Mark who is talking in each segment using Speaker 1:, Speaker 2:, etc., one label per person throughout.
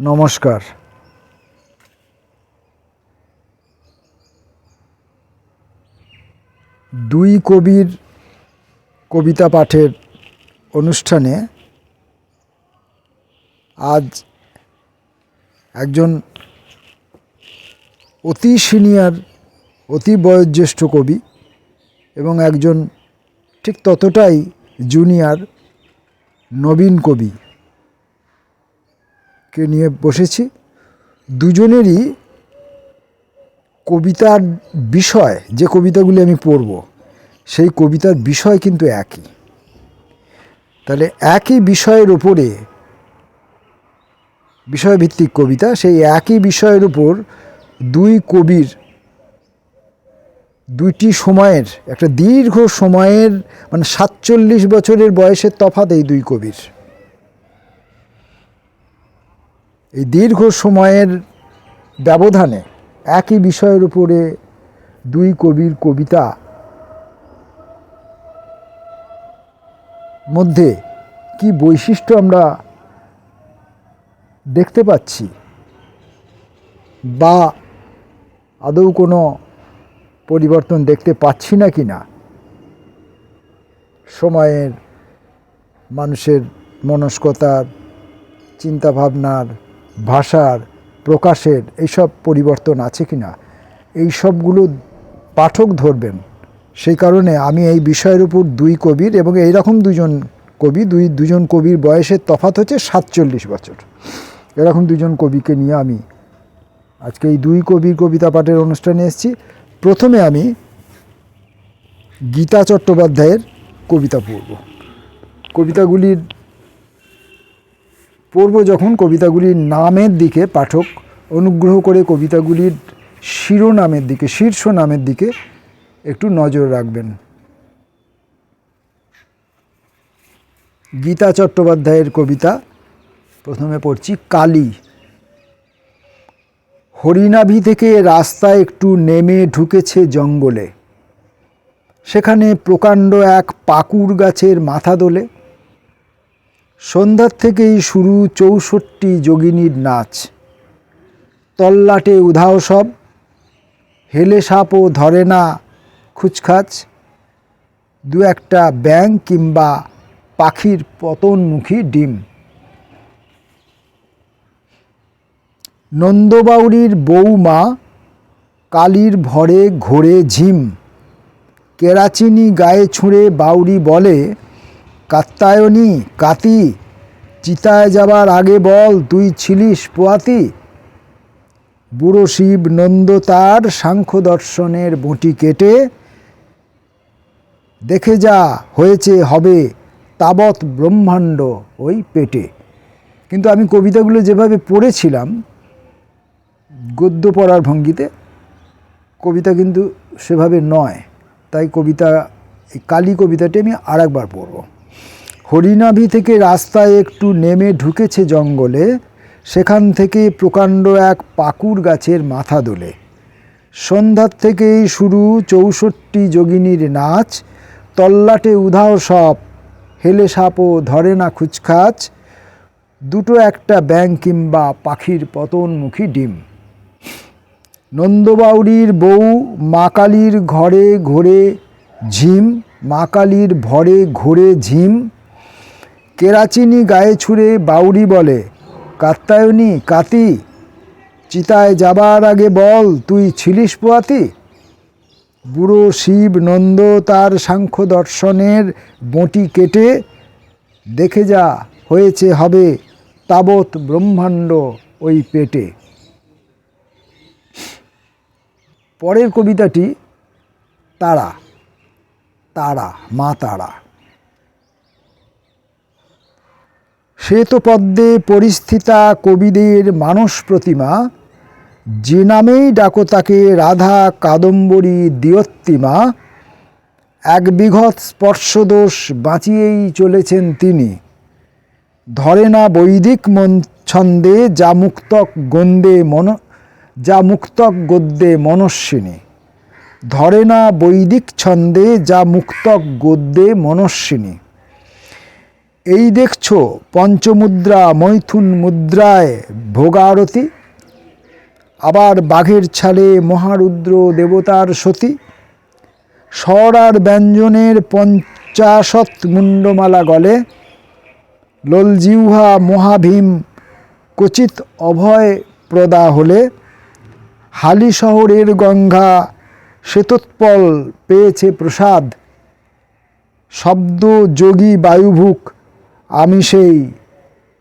Speaker 1: নমস্কার। দুই কবির কবিতা পাঠের অনুষ্ঠানে আজ একজন অতি সিনিয়র, অতি বয়োজ্যেষ্ঠ কবি এবং একজন ঠিক ততটাই জুনিয়র নবীন কবি। কে নিয়ে বসেছি। দুজনেরই কবিতার বিষয়, যে কবিতাগুলি আমি পড়ব, সেই কবিতার বিষয় কিন্তু একই। তাহলে একই বিষয়ের উপরে বিষয়ভিত্তিক কবিতা, সেই একই বিষয়ের উপর দুই কবির, দুইটি সময়ের, একটা দীর্ঘ সময়ের মানে সাতচল্লিশ বছরের বয়সের তফাৎ এই দুই কবির। এই দীর্ঘ সময়ের ব্যবধানে একই বিষয়ের উপরে দুই কবির কবিতা মধ্যে কি বৈশিষ্ট্য আমরা দেখতে পাচ্ছি বা আদৌ কোনো পরিবর্তন দেখতে পাচ্ছি না কি না সময়ের, মানুষের মনস্কতার, চিন্তাভাবনার ভাষার, প্রকাশের এইসব পরিবর্তন আছে কি না? এই সবগুলো পাঠক ধরবেন। সেই কারণে আমি এই বিষয়ের উপর দুই কবির এবং এইরকম দুজন কবি, দুই দুজন কবির বয়সের তফাত হচ্ছে সাতচল্লিশ বছর। এরকম দুজন কবিকে নিয়ে আমি আজকে এই দুই কবির কবিতা পাঠের অনুষ্ঠানে এসেছি। প্রথমে আমি গীতা চট্টোপাধ্যায়ের কবিতা পড়ব। কবিতাগুলির পড়ব যখন কবিতাগুলির নামের দিকে পাঠক অনুগ্রহ করে কবিতাগুলির শিরোনামের দিকে শীর্ষ নামের দিকে একটু নজর রাখবেন। গীতা চট্টোপাধ্যায়ের কবিতা, প্রথমে পড়ছি কালী। হরিণাভি থেকে রাস্তা একটু নেমে ঢুকেছে জঙ্গলে। সেখানে প্রকাণ্ড এক পাকুর গাছের মাথা দোলে। সন্ধ্যার থেকেই শুরু চৌষট্টি যোগিনীর নাচ। তল্লাটে উধাও সব, হেলে সাপও ধরে না খুচখাচ। দু একটা ব্যাং কিংবা পাখির পতনমুখী ডিম। নন্দবাউরির বৌমা কালির ভরে ঘোরে ঝিম। কেরাচিনি গায়ে ছুঁড়ে বাউরি বলে কাত্তায়নী, কাতি, চিতায় যাবার আগে বল, তুই ছিলিস পোয়াতি। বুড়ো শিব নন্দ তার সাংখ্য দর্শনের বঁটি কেটে, দেখে যা হয়েছে, হবে, তাবৎ ব্রহ্মাণ্ড ওই পেটে। কিন্তু আমি কবিতাগুলো যেভাবে পড়েছিলাম, গদ্য পড়ার ভঙ্গিতে, কবিতা কিন্তু সেভাবে নয়। তাই কবিতা, এই কালী কবিতাটি আমি আর একবার পড়ব। হরিণাভি থেকে রাস্তায় একটু নেমে ঢুকেছে জঙ্গলে, সেখান থেকে প্রকাণ্ড এক পাকুর গাছের মাথা দোলে। সন্ধ্যার থেকেই শুরু চৌষট্টি যোগিনীর নাচ, তল্লাটে উধাও সব, হেলে সাপও ধরে না খুচখাচ, দুটো একটা ব্যাং কিংবা পাখির পতনমুখী ডিম। নন্দবাউরির বউ, মা কালীর ঘরে ঘোরে ঝিম, মা কালীর ভরে ঘোরে ঝিম কেরাচিনি গায়ে ছুঁড়ে বাউরি বলে কাত্তায়নী কাতি, চিতায় যাবার আগে বল, তুই ছিলিস পোয়াতি? বুড়ো শিব নন্দ তার সাংখ্য দর্শনের বঁটি কেটে, দেখে যা হয়েছে হবে তাবৎ ব্রহ্মাণ্ড ওই পেটে। পরের কবিতাটি তারা তারা, মা তারা। শ্বেতপদ্মে পরিস্থিতা কবিদের মানস প্রতিমা, যে নামেই ডাকো তাকে রাধা কাদম্বরী দিয়ত্তিমা, এক বিঘৎ স্পর্শদোষ বাঁচিয়েই চলেছেন তিনি। ধরে না বৈদিক মন ছন্দে যা মুক্তক গন্দে মন, যা মুক্তক গদ্যে মনস্বিনী। ধরে না বৈদিক ছন্দে যা মুক্তক গদ্যে মনস্বিনী। এই দেখছ পঞ্চমুদ্রা মৈথুন মুদ্রায় ভোগারতি? আবার বাঘের ছালে মহারুদ্র দেবতার সতী? স্বর আর ব্যঞ্জনের পঞ্চাশত মুন্ডমালা গলে? লোলজিহ্বা মহাভীম কচিত অভয় প্রদা হলে? হালি শহরের গঙ্গা শ্বেতোৎপল পেয়েছে প্রসাদ? শব্দ যোগী বায়ুভুক আমি সেই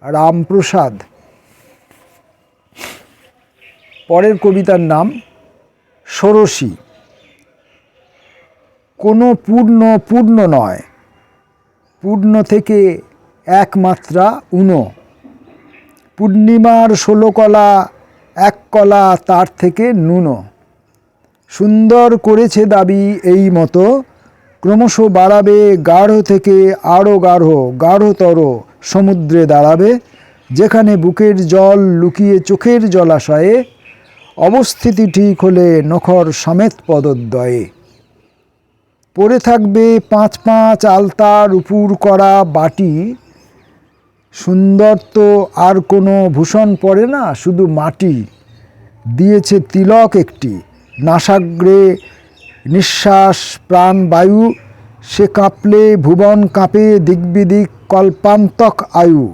Speaker 1: রামপ্রসাদ। পরের কবিতার নাম ষোড়শী। কোনো পূর্ণ পূর্ণ নয়। পূর্ণ থেকে একমাত্রা উনো। পূর্ণিমার ষোলো কলা এক কলা তার থেকে নুনো। সুন্দর করেছে দাবি এই মতো ক্রমশ বাড়াবে, গাঢ় থেকে আরও গাঢ়, গাঢ়তর সমুদ্রে দাঁড়াবে, যেখানে বুকের জল লুকিয়ে চোখের জলাশয়ে অবস্থিতি ঠিক হলে নখর সমেত পদদ্বয়ে। পড়ে থাকবে পাঁচ পাঁচ আলতার উপুর করা বাটি। সুন্দর তো আর কোনো ভূষণ পড়ে না, শুধু মাটি। দিয়েছে তিলক একটি। নাসাগ্রে নিঃশ্বাস, প্রাণ, বায়ু, সে কাঁপলে ভুবন কাঁপে দিগ্বিদিক কল্পান্তক আয়ু।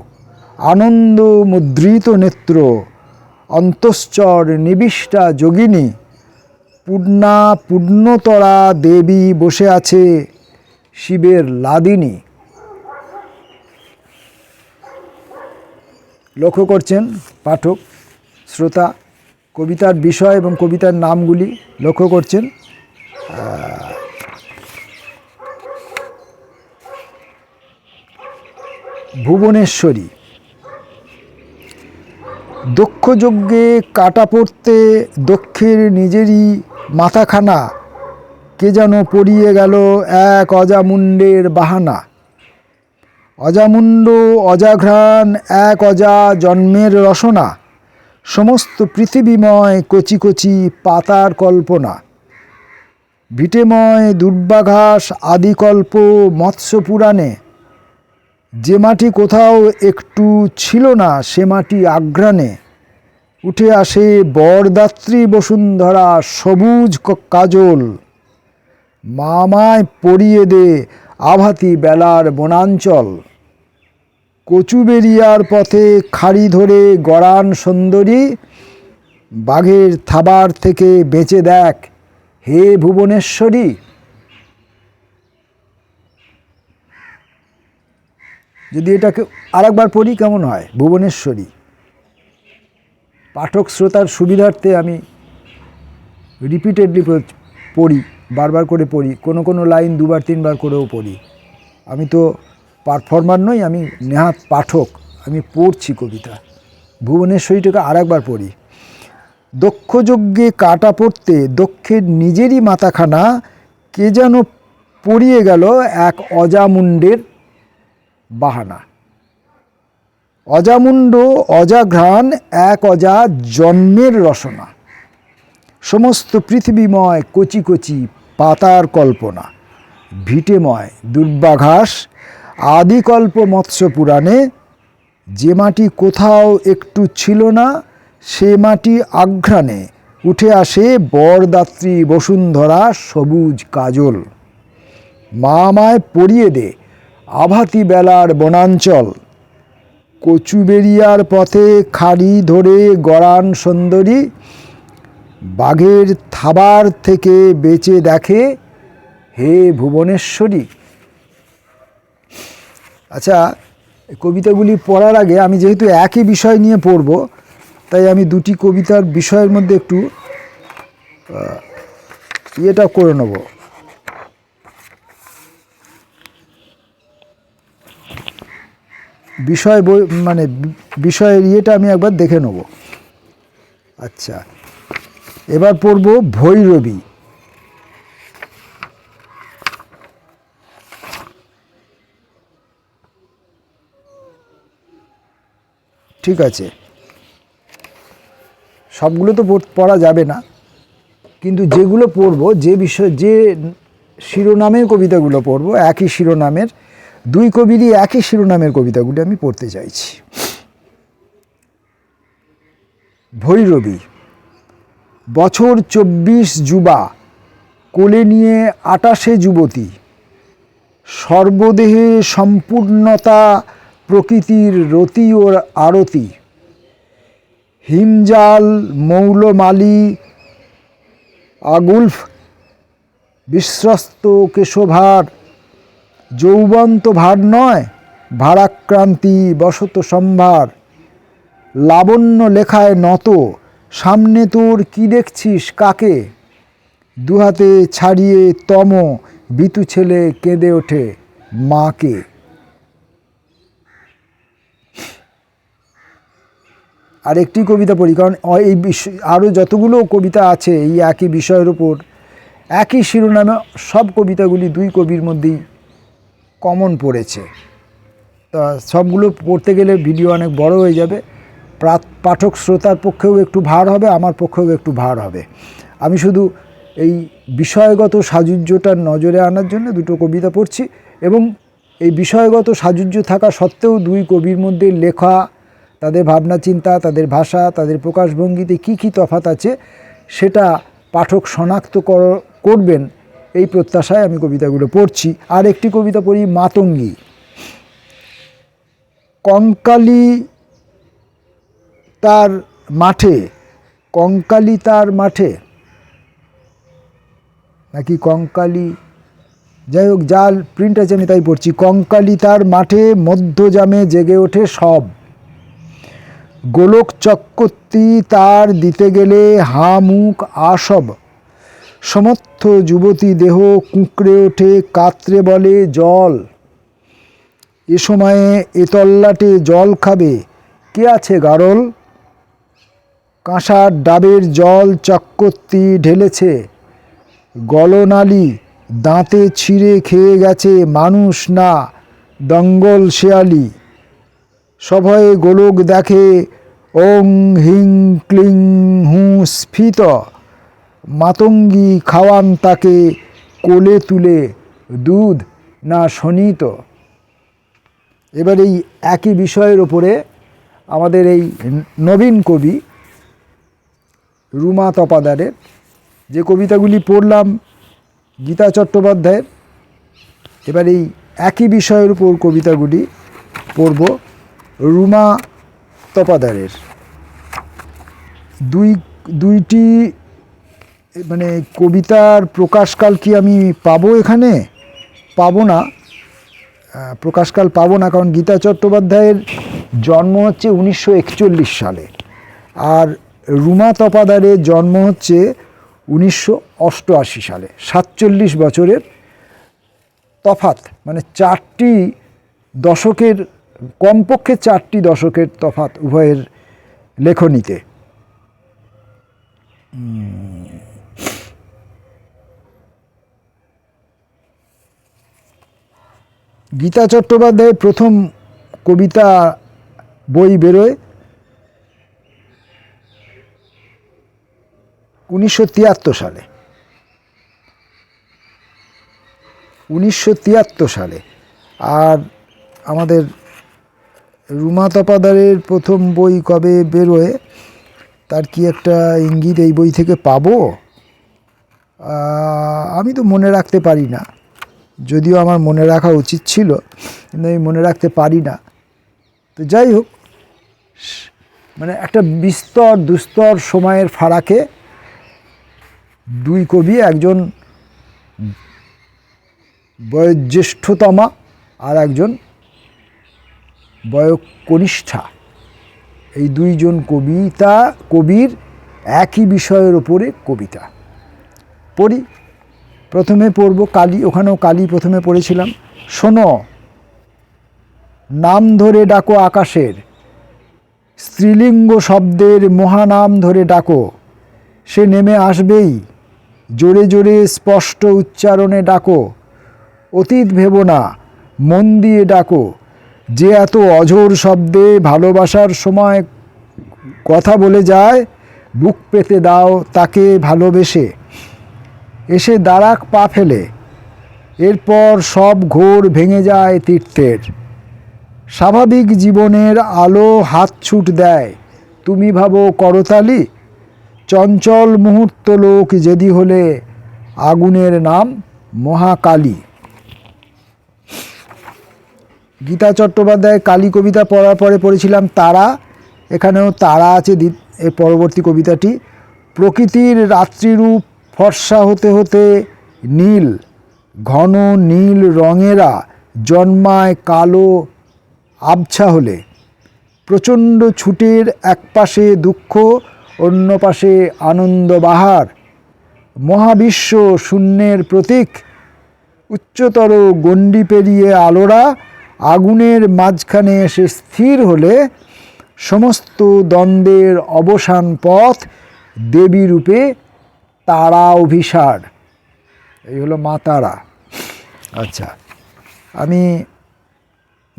Speaker 1: আনন্দ মুদ্রিত নেত্র অন্তশ্চর নিবিষ্টা যোগিনী পূর্ণা পূর্ণতরা দেবী বসে আছে শিবের লাদিনী। লক্ষ্য করছেন পাঠক, শ্রোতা, কবিতার বিষয় এবং কবিতার নামগুলি লক্ষ্য করছেন। ভুবনেশ্বরী। দক্ষ যজ্ঞে কাটা পড়তে দক্ষের নিজেরই মাথাখানা, কে যেন পড়িয়ে গেল এক অজামুণ্ডের বাহানা। অজামুণ্ড, অজাঘ্রাণ, এক অজা জন্মের রসনা। সমস্ত পৃথিবীময় কচি কচি পাতার কল্পনা। ভিটেময় দুর্বাঘাস আদিকল্প মৎস্য পুরাণে যে মাটি কোথাও একটু ছিল না, সে মাটি আঘ্রাণে। উঠে আসে বরদাত্রী বসুন্ধরা সবুজ কাজল। মামায় পরিয়ে দে আভাতি বেলার বনাঞ্চল। কচুবেরিয়ার পথে খাড়ি ধরে গড়ান সুন্দরী, বাঘের থাবার থেকে বেঁচে দেখ হে ভুবনেশ্বরী। যদি এটাকে আরেকবার পড়ি কেমন হয়? ভুবনেশ্বরী। পাঠক শ্রোতার সুবিধার্থে আমি রিপিটেডলি পড়ি, বারবার করে পড়ি, কোনো কোনো লাইন দুবার, তিনবার করেও পড়ি। আমি তো পারফর্মার নই, আমি নেহাত পাঠক, আমি পড়ছি কবিতা। ভুবনেশ্বরীটাকে আরেকবার পড়ি। দক্ষ যজ্ঞে কাটা পড়তে দক্ষের নিজেরই মাথাখানা কে যেন পড়িয়ে গেল এক অজামুণ্ডের বাহানা। অজামুণ্ড, অজাঘ্রাণ, এক অজা জন্মের রসনা। সমস্ত পৃথিবীময় কচি কচি পাতার কল্পনা। ভিটেময় দুর্বাঘাস, আদিকল্প মৎস্য পুরাণে যে মাটি কোথাও একটু ছিল না সে মাটি আঘ্রাণে উঠে আসে বরদাত্রী বসুন্ধরা সবুজ কাজল। মা পরিয়ে দে আভাতি বেলার বনাঞ্চল। কচুবেরিয়ার পথে খাড়ি ধরে গড়ান সুন্দরী। বাঘের থাবার থেকে বেঁচে দেখে, হে ভুবনেশ্বরী। আচ্ছা কবিতাগুলি পড়ার আগে আমি যেহেতু একই বিষয় নিয়ে পড়ব তাই আমি দুটি কবিতার বিষয়ের মধ্যে একটু ইয়েটা করে নেব। বিষয় বই মানে বিষয়ের ইয়েটা আমি একবার দেখে নেব। আচ্ছা এবার পড়ব ভৈরবী। ঠিক আছে। সবগুলো তো পড়- যাবে না। কিন্তু যেগুলো পড়ব, যে বিষয় যে শিরোনামের কবিতাগুলো পড়ব, একই শিরোনামের, দুই কবিরই একই শিরোনামের কবিতাগুলি আমি পড়তে চাইছি। ভৈরবী, বছর চব্বিশ যুবা, কোলে নিয়ে আটাশে যুবতী, সর্বদেহে সম্পূর্ণতা প্রকৃতির রতি ও আরতি। হিমজাল, মৌলমালি, আগুলফ, বিশ্বস্ত কেশভার, যৌবন্ত ভার নয়, ভারাক্রান্তি বসত সম্ভার। লাবণ্য লেখায় নত, সামনে তোর কি দেখছিস কাকে? দুহাতে ছাড়িয়ে তম, বিতু ছেলে কেঁদে ওঠে মাকে। আর একটি কবিতা পড়ি, কারণ এই বিষয় আরও যতগুলো কবিতা আছে এই একই বিষয়ের ওপর একই শিরোনামে সব কবিতাগুলি দুই কবির মধ্যেই কমন পড়েছে। তা সবগুলো পড়তে গেলে ভিডিও অনেক বড় হয়ে যাবে। পাঠক শ্রোতার পক্ষেও একটু ভার হবে, আমার পক্ষেও একটু ভার হবে। আমি শুধু এই বিষয়গত সাজুজ্যটা নজরে আনার জন্য দুটো কবিতা পড়ছি এবং এই বিষয়গত সাজুজ্য থাকা সত্ত্বেও দুই কবির মধ্যে লেখা তাদের ভাবনা, চিন্তা, তাদের ভাষা, তাদের প্রকাশভঙ্গিতে কী কী তফাত আছে সেটা পাঠক শনাক্ত কর- করবেন। এই প্রত্যাশায় আমি কবিতাগুলো পড়ছি। আর একটি কবিতা পড়ি, মাতঙ্গী। কঙ্কালি তার মাঠে, কঙ্কালি তার মাঠে। নাকি কঙ্কালি? যাই হোক জাল প্রিন্ট আছে আমি তাই পড়ছি। কঙ্কালি তার মাঠে, মধ্যজামে জেগে ওঠে সব। গোলক চক্রবর্তী তার দিতে গেলে হা মুখ আসব সমর্থ যুবতী দেহ কুঁকড়ে ওঠে, কাত্রে বলে, জল। এ সময়ে এতল্লাটে জল খাবে। কে আছে গারল? কাঁসার ডাবের জল চক্রবর্তী ঢেলেছে। গলনালি দাঁতে ছিঁড়ে খেয়ে গেছে, মানুষ না, দঙ্গল শেয়ালি। সভয়ে গোলক দেখে ওং হিং ক্লিং হু স্ফীত। মাতঙ্গী খাওয়ান তাকে কোলে তুলে, দুধ না শনিত? এবার এই একই বিষয়ের ওপরে আমাদের এই নবীন কবি রুমা তপাদারের যে কবিতাগুলি পড়লাম, গীতা চট্টোপাধ্যায়ের, এবার এই একই বিষয়ের উপর কবিতাগুলি পড়ব। রুমা তপাদারের। দুই, দুইটি মানে কবিতার প্রকাশকাল কি আমি পাবো এখানে? পাবো না। প্রকাশকাল পাবো না কারণ গীতা চট্টোপাধ্যায়ের জন্ম হচ্ছে উনিশশো একচল্লিশ সালে। আর রুমা তপাদারের জন্ম হচ্ছে উনিশশো অষ্টআশি সালে, সাতচল্লিশ বছরের তফাত মানে চারটি দশকের কমপক্ষে চারটি দশকের তফাত উভয়ের লেখনীতে। গীতা চট্টোপাধ্যায়ের প্রথম কবিতা বই বেরোয় উনিশশো তিয়াত্তর সালে। উনিশশো তিয়াত্তর সালে। আর আমাদের রুমা তপাদারের প্রথম বই কবে বেরোয়, তার কি একটা ইঙ্গিত এই বই থেকে পাবো? আমি তো মনে রাখতে পারি না। যদিও আমার মনে রাখা উচিত ছিল, কিন্তু আমি মনে রাখতে পারি না। তো যাই হোক মানে একটা বিস্তর, দুস্তর সময়ের ফারাকে দুই কবি, একজন বয়োজ্যেষ্ঠতমা আর একজন বয়কনিষ্ঠা। এই দুইজন কবিতা, কবির একই বিষয়ের ওপরে কবিতা। পড়ি। প্রথমে পড়ব কালী, ওখানেও কালী প্রথমে পড়েছিলাম। শোনো, নাম ধরে ডাকো আকাশের, স্ত্রীলিঙ্গ শব্দের মহানাম ধরে ডাকো। সে নেমে আসবেই, জোরে জোরে স্পষ্ট উচ্চারণে ডাকো। অতীত ভেবো না, মন দিয়ে ডাকো। যে এত অঝোর শব্দে ভালোবাসার সময় কথা বলে যায়, বুক পেতে দাও তাকে ভালোবেসে। এসে দাঁড়াক পা ফেলে। এরপর সব ঘোর ভেঙে যায় তীর্থের। স্বাভাবিক জীবনের আলো হাত ছুট দেয়। তুমি ভাবো করতালি? চঞ্চল মুহূর্ত লোক যেদি হলে আগুনের নাম মহাকালী। গীতা চট্টোপাধ্যায় কালী কবিতা পড়ার পরে পড়েছিলাম তারা। এখানেও তারা আছে এর পরবর্তী কবিতাটি। প্রকৃতির রাত্রিরূপ ফর্সা হতে হতে নীল, ঘন নীল রঙেরা জন্মায় কালো আবছা হলে। প্রচণ্ড ছুটের এক পাশে দুঃখ অন্য পাশে আনন্দ বাহার। মহাবিশ্ব শূন্যের প্রতীক, উচ্চতর গণ্ডি পেরিয়ে আলোরা আগুনের মাঝখানে এসে স্থির হলে সমস্ত দ্বন্দ্বের অবসান পথ দেবী রূপে তারা অভিসার। এই হলো মা তারা। আচ্ছা আমি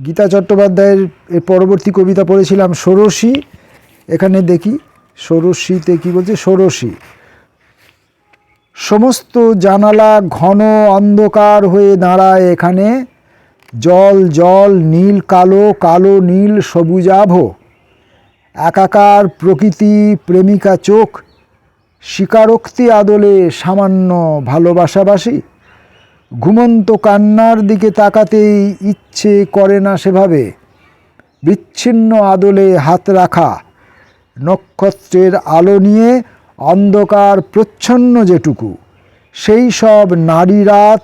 Speaker 1: গীতা চট্টোপাধ্যায়ের এর পরবর্তী কবিতা পড়েছিলাম ষোড়শী। এখানে দেখি, ষোড়শীতে কী বলছে? ষোড়শী। সমস্ত জানালা ঘন অন্ধকার হয়ে দাঁড়ায় এখানে। জল জল, নীল, কালো কালো, নীল সবুজাভ একাকার প্রকৃতি, প্রেমিকা চোখ, স্বীকারোক্তি আদলে সামান্য ভালোবাসাবাসী। ঘুমন্ত কান্নার দিকে তাকাতেই ইচ্ছে করে না সেভাবে। বিচ্ছিন্ন আদলে হাত রাখা, নক্ষত্রের আলো নিয়ে অন্ধকার প্রচ্ছন্ন যেটুকু, সেই সব নারী রাত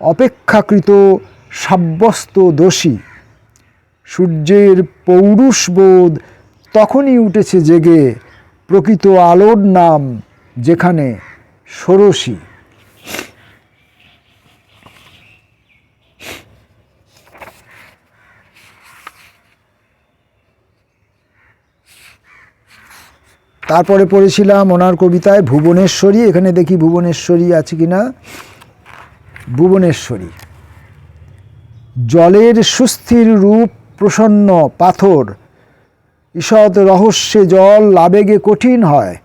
Speaker 1: অপেক্ষাকৃত সাব্যস্ত দোষী। সূর্যের পৌরুষবোধ তখনই উঠেছে জেগে, প্রকৃত আলোর নাম যেখানে ষোড়শী। তারপরে পড়েছিলাম ওনার কবিতায়, ভুবনেশ্বরী এখানে দেখি ভুবনেশ্বরী আছে কি না ভুবনেশ্বরী। জলের সুস্থির রূপ প্রসন্ন পাথর। ঈষৎ রহস্যে জল আবেগে কঠিন হয়।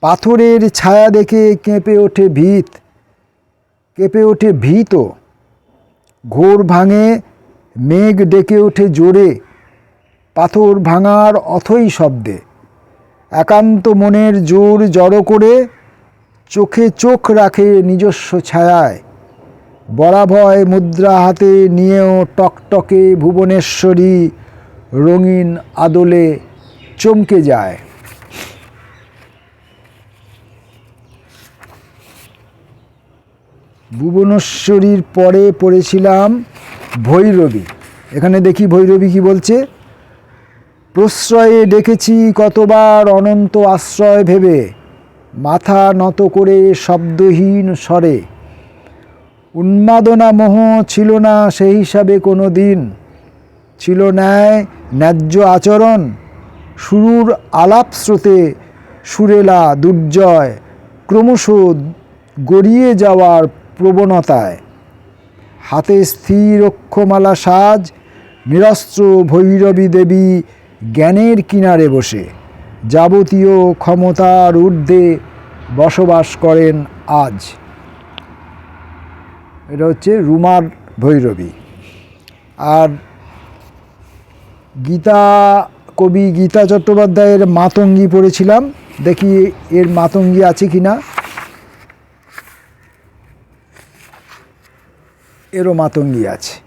Speaker 1: পাথরের ছায়া দেখে কেঁপে ওঠে ভিত। কেঁপে ওঠে ভীত। ঘোর ভাঙে, মেঘ ডেকে ওঠে জোরে। পাথর ভাঙার অথই শব্দে। একান্ত মনের জোর জড়ো করে চোখে চোখ রাখে নিজস্ব ছায়ায়। বরাভয় মুদ্রা হাতে নিয়েও টকটকে ভুবনেশ্বরী রঙিন আদলে চমকে যায়। ভুবনেশ্বরীর পরে পড়েছিলাম ভৈরবী। এখানে দেখি ভৈরবী কি বলছে? প্রশ্রয়ে ডেকেছি কতবার অনন্ত আশ্রয় ভেবে, মাথা নত করে শব্দহীন স্বরে। উন্মাদনা মোহ ছিল না সেই হিসাবে কোনো দিন। ছিল ন্যায়, ন্যায্য আচরণ। শুরুর আলাপ স্রোতে সুরেলা দুর্জয়, ক্রমশ গড়িয়ে যাওয়ার প্রবণতায়। হাতে স্থির অক্ষমালা সাজ, নিরস্ত্র ভৈরবী দেবী জ্ঞানের কিনারে বসে। যাবতীয় ক্ষমতার ঊর্ধ্বে বসবাস করেন আজ। এটা হচ্ছে রুমার ভৈরবী। আর গীতা, কবি গীতা চট্টোপাধ্যায়ের মাতঙ্গী পড়েছিলাম। দেখি এর মাতঙ্গী আছে কি না। এরও মাতঙ্গী আছে।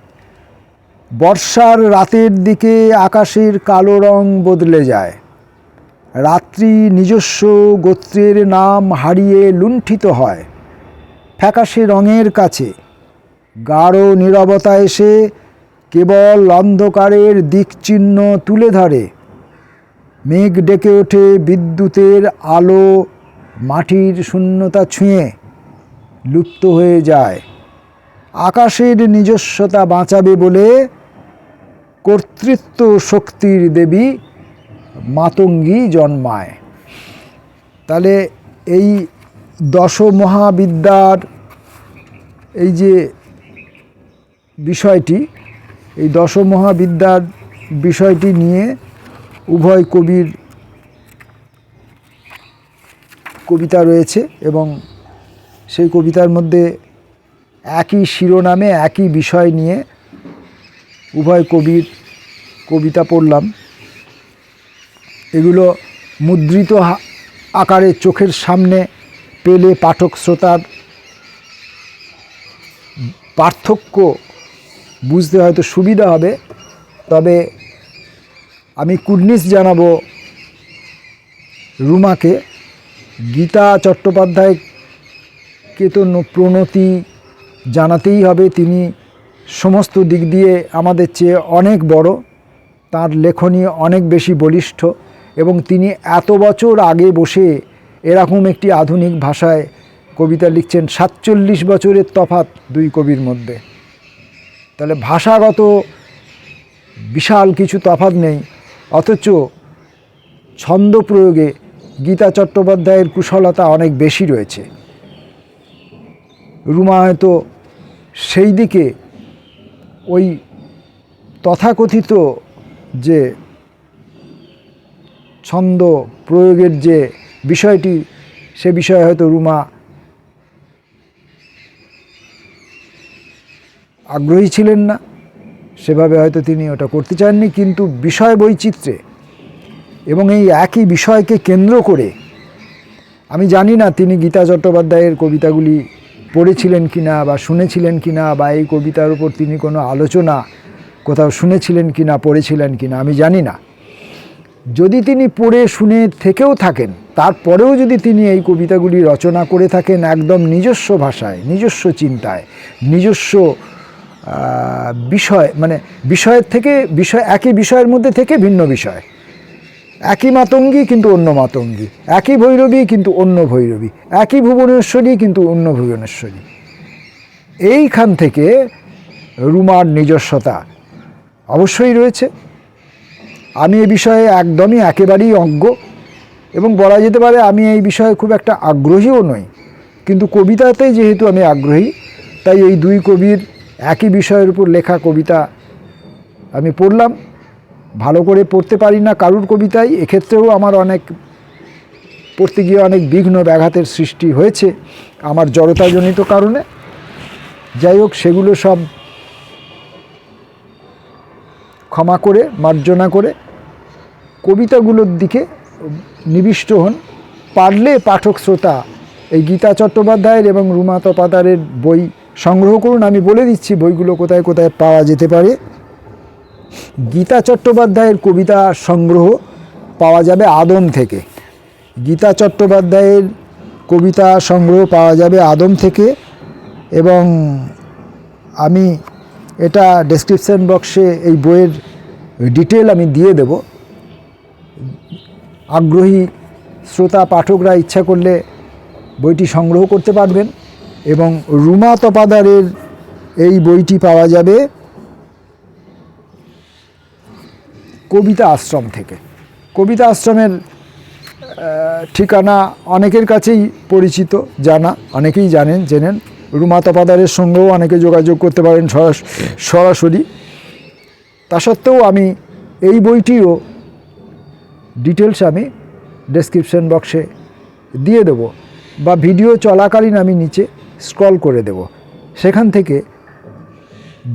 Speaker 1: বর্ষার রাতের দিকে আকাশের কালো রং বদলে যায়। রাত্রি নিজস্ব গোত্রের নাম হারিয়ে লুণ্ঠিত হয়। ফ্যাকাশে রঙের কাছে। গাঢ় নীরবতা এসে কেবল অন্ধকারের দিকচিহ্ন তুলে ধরে। মেঘ ডেকে ওঠে বিদ্যুতের আলো মাটির শূন্যতা ছুঁয়ে, লুপ্ত হয়ে যায়। আকাশের নিজস্বতা বাঁচাবে বলে কর্তৃত্ব শক্তির দেবী মাতঙ্গী জন্মায়। তাহলে এই দশ মহাবিদ্যার এই যে বিষয়টি, এই দশ মহাবিদ্যার বিষয়টি নিয়ে উভয় কবির কবিতা রয়েছে এবং সেই কবিতার মধ্যে একই শিরোনামে একই বিষয় নিয়ে উভয় কবির কবিতা পড়লাম। এগুলো মুদ্রিত আকারে চোখের সামনে পেলে পাঠক শ্রোতার পার্থক্য বুঝতে হয়তো সুবিধা হবে। তবে আমি কুর্নিশ জানাব রুমাকে। গীতা চট্টোপাধ্যায়কে তো প্রণতি জানাতেই হবে। তিনি সমস্ত দিক দিয়ে আমাদের চেয়ে অনেক বড়। তার লেখনী অনেক বেশি বলিষ্ঠ এবং তিনি এত বছর আগে বসে এরকম একটি আধুনিক ভাষায় কবিতা লিখছেন। সাতচল্লিশ বছরের তফাত দুই কবির মধ্যে। তাহলে ভাষাগত বিশাল কিছু তফাৎ নেই। অথচ ছন্দ প্রয়োগে গীতা চট্টোপাধ্যায়ের কুশলতা অনেক বেশি রয়েছে। রুমা হয়তো সেই দিকে ওই তথাকথিত যে ছন্দ প্রয়োগের যে বিষয়টি, সে বিষয়ে হয়তো রুমা আগ্রহী ছিলেন না। সেভাবে হয়তো তিনি ওটা করতে চাননি, কিন্তু বিষয় বৈচিত্র্যে এবং এই একই বিষয়কে কেন্দ্র করে আমি জানি না তিনি গীতা চট্টোপাধ্যায়ের কবিতাগুলি পড়েছিলেন কিনা বা শুনেছিলেন কিনা বা এই কবিতার উপর তিনি কোনো আলোচনা কোথাও শুনেছিলেন কিনা, পড়েছিলেন কিনা, আমি জানি না। যদি তিনি পড়ে শুনে থেকেও থাকেন, তারপরেও যদি তিনি এই কবিতাগুলি রচনা করে থাকেন একদম নিজস্ব ভাষায়, নিজস্ব চিন্তায়, নিজস্ব বিষয় মানে বিষয়ের থেকে, বিষয়, একই বিষয়ের মধ্যে থেকে ভিন্ন বিষয়। একই মাতঙ্গী কিন্তু অন্য মাতঙ্গী। একই ভৈরবী কিন্তু অন্য ভৈরবী। একই ভুবনেশ্বরী কিন্তু অন্য ভুবনেশ্বরী। এইখান থেকে রুমার নিজস্বতা অবশ্যই রয়েছে। আমি এই বিষয়ে একদমই একেবারেই অজ্ঞ এবং বলা যেতে পারে আমি এই বিষয়ে খুব একটা আগ্রহীও নই। কিন্তু কবিতাতে যেহেতু আমি আগ্রহী, তাই এই দুই কবির একই বিষয়ের উপর লেখা কবিতা আমি পড়লাম। ভালো করে পড়তে পারি না কারুর কবিতায় এক্ষেত্রেও আমার অনেক, পড়তে গিয়ে অনেক বিঘ্ন ব্যাঘাতের সৃষ্টি হয়েছে আমার জড়তাজনিত কারণে। যাই হোক, সেগুলো সব ক্ষমা করে, মার্জনা করে কবিতাগুলোর দিকে নিবিষ্ট হন। পারলে পাঠক শ্রোতা এই গীতা চট্টোপাধ্যায়ের এবং রুমা তপাদারের বই সংগ্রহ করুন, আমি বলে দিচ্ছি বইগুলো কোথায় কোথায় পাওয়া যেতে পারে। গীতা চট্টোপাধ্যায়ের কবিতা সংগ্রহ পাওয়া যাবে আদম থেকে। গীতা চট্টোপাধ্যায়ের কবিতা সংগ্রহ পাওয়া যাবে আদম থেকে এবং আমি এটা ডেসক্রিপশন বক্সে এই বইয়ের ডিটেল আমি দিয়ে দেব। আগ্রহী শ্রোতা পাঠকরা ইচ্ছা করলে বইটি সংগ্রহ করতে পারবেন। এবং রুমা তপাদারের এই বইটি পাওয়া যাবে কবিতা আশ্রম থেকে। কবিতা আশ্রমের ঠিকানা অনেকের কাছেই পরিচিত, জানা, অনেকেই জানেন, জেনেন। রুমা তপাদারের সঙ্গেও অনেকে যোগাযোগ করতে পারেন সরাস- সরাসরি। তা সত্ত্বেও আমি এই বইটিও ডিটেলস আমি ডেসক্রিপশন বক্সে দিয়ে দেব বা ভিডিও চলাকালীন আমি নিচে স্ক্রল করে দেব। সেখান থেকে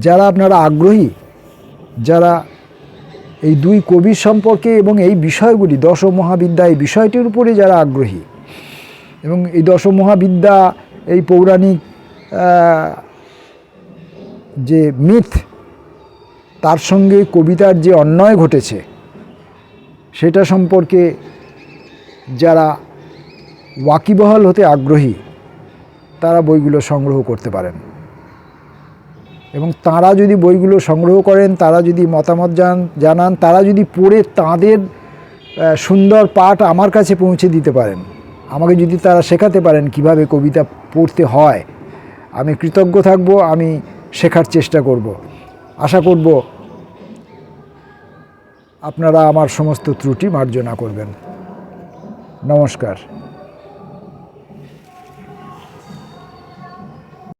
Speaker 1: যারা আপনারা আগ্রহী, যারা এই দুই কবির সম্পর্কে এবং এই বিষয়গুলি দশ মহাবিদ্যা, এই বিষয়টির উপরে যারা আগ্রহী এবং এই দশ মহাবিদ্যা, এই পৌরাণিক যে মিথ তার সঙ্গে কবিতার যে অন্যায় ঘটেছে, সেটা সম্পর্কে যারা ওয়াকিবহাল হতে আগ্রহী তারা বইগুলো সংগ্রহ করতে পারেন। এবং তারা যদি বইগুলো সংগ্রহ করেন, তারা যদি মতামত জান, জানান, তারা যদি পড়ে তাদের সুন্দর পাঠ আমার কাছে পৌঁছে দিতে পারেন। আমাকে যদি তারা শেখাতে পারেন কীভাবে কবিতা পড়তে হয়, আমি কৃতজ্ঞ থাকব, আমি শেখার চেষ্টা করব। আশা করব আপনারা আমার সমস্ত ত্রুটি মার্জনা করবেন। নমস্কার।